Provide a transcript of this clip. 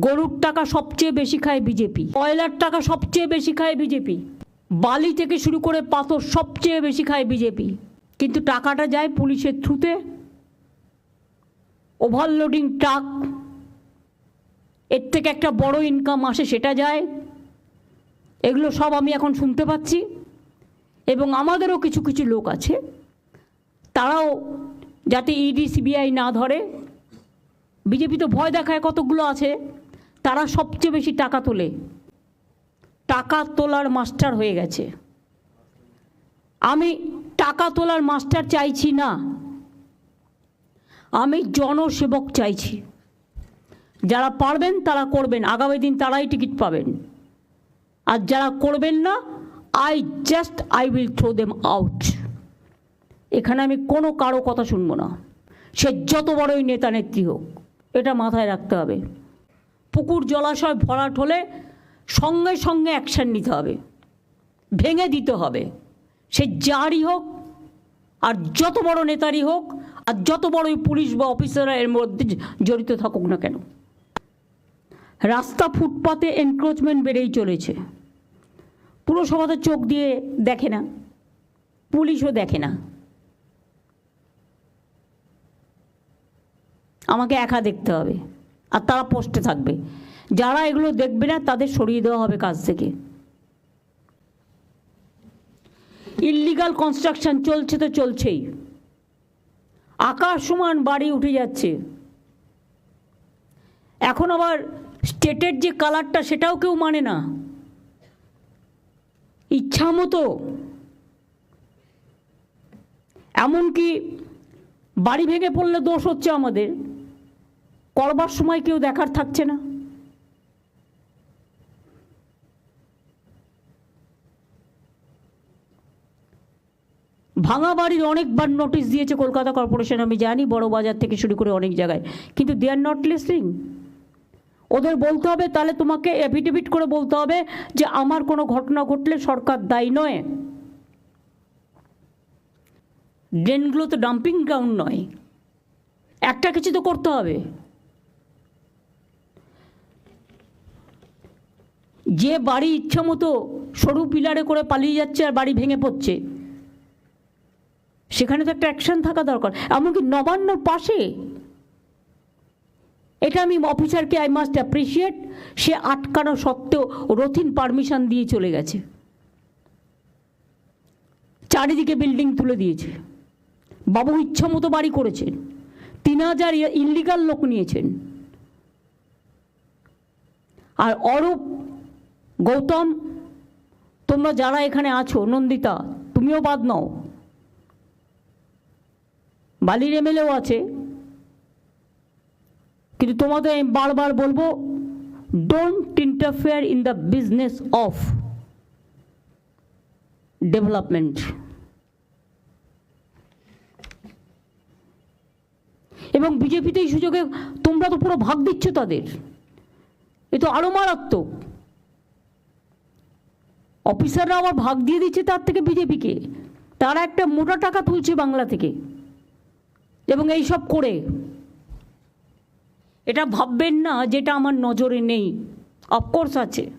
গরুর টাকা সবচেয়ে বেশি খায় বিজেপি। কয়লার টাকা সবচেয়ে বেশি খায় বিজেপি। বালি থেকে শুরু করে পাথর সবচেয়ে বেশি খায় বিজেপি। কিন্তু টাকাটা যায় পুলিশের থ্রুতে। Overloading truck. এর থেকে একটা বড় ইনকাম আসে, সেটা যায়। এগুলো সব আমি এখন শুনতে পাচ্ছি। এবং আমাদেরও কিছু কিছু লোক আছে। তারাও যাতে ইডি সিবিআই না ধরে। বিজেপি তো ভয় দেখায় কতগুলো আছে। তারা সবচেয়ে বেশি টাকা তোলে। টাকা তোলার মাস্টার হয়ে গেছে। আমি টাকা তোলার মাস্টার চাইছি না। আমি জনসেবক চাইছি। যারা পারবেন তারা করবেন। আগামী দিন তারাই টিকিট পাবেন। আর যারা করবেন না I just I will throw them out এখানে আমি কোনো কারও কথা শুনব না। সে যত বড়ই নেতা নেত্রী হোক, এটা মাথায় রাখতে হবে। পুকুর জলাশয় ভরাট হলে সঙ্গে সঙ্গে অ্যাকশান নিতে হবে। ভেঙে দিতে হবে। সে যারই হোক, আর যত বড় নেতারই হোক, আর যত বড়ই পুলিশ বা অফিসাররা এর মধ্যে জড়িত থাকুক না কেন। রাস্তা ফুটপাতে এনক্রোচমেন্ট বেড়েই চলেছে। পুরসভাতে চোখ দিয়ে দেখে না, পুলিশও দেখে না। আমাকে একা দেখতে হবে। আর তারা পোস্টে থাকবে। যারা এগুলো দেখবে না, তাদের সরিয়ে দেওয়া হবে কাজ থেকে। ইল্লিগাল কনস্ট্রাকশন চলছে তো চলছেই। আকাশ সমান বাড়ি উঠে যাচ্ছে। এখন আবার স্টেটের যে কালারটা সেটাও কেউ মানে না। ইচ্ছা মতো এমনকি বাড়ি ভেঙে পড়লে দোষ হচ্ছে আমাদের। করবার সময় কেউ দেখার থাকছে না। ভাঙা বাড়ির অনেকবার নোটিশ দিয়েছে কলকাতা কর্পোরেশন আমি জানি বড় বাজার থেকে শুরু করে অনেক জায়গায়। কিন্তু দে আর নট লিসনিং ওদের বলতে হবে, তাহলে তোমাকে এফিডেভিট করে বলতে হবে যে আমার কোনো ঘটনা ঘটলে সরকার দায়ী নয়। ড্রেনগুলো তো ডাম্পিং গ্রাউন্ড নয়। একটা কিছু তো করতে হবে। যে বাড়ি ইচ্ছা মতো সরু পিলারে করে পালিয়ে যাচ্ছে আর বাড়ি ভেঙে পড়ছে, সেখানে তো একটা অ্যাকশন থাকা দরকার। এমনকি নবান্নর পাশে, এটা আমি অফিসারকে আই মাস্ট অ্যাপ্রিসিয়েট সে আটকানো সত্ত্বেও রথিন পারমিশন দিয়ে চলে গেছে। চারিদিকে বিল্ডিং তুলে দিয়েছে। বাবু ইচ্ছা মতো বাড়ি করেছেন। তিন হাজার ইলিগাল লোক নিয়েছেন। আর অরূপ গৌতম, তোমরা যারা এখানে আছো, নন্দিতা, তুমিও বাদ নাও। বালির এমএলএও আছে। কিন্তু তোমাদের আমি বারবার বলব don't interfere in the business of development এবং বিজেপিতে এই সুযোগে তোমরা তো পুরো ভাগ দিচ্ছ তাদের। এ তো আরও মারাত্মক। অফিসাররা আবার ভাগ দিয়ে দিচ্ছে তার থেকে বিজেপিকে। তারা একটা মোটা টাকা তুলছে বাংলা থেকে। এবং এই সব করে। এটা ভাববেন না যেটা আমার নজরে নেই। অফকোর্স আছে।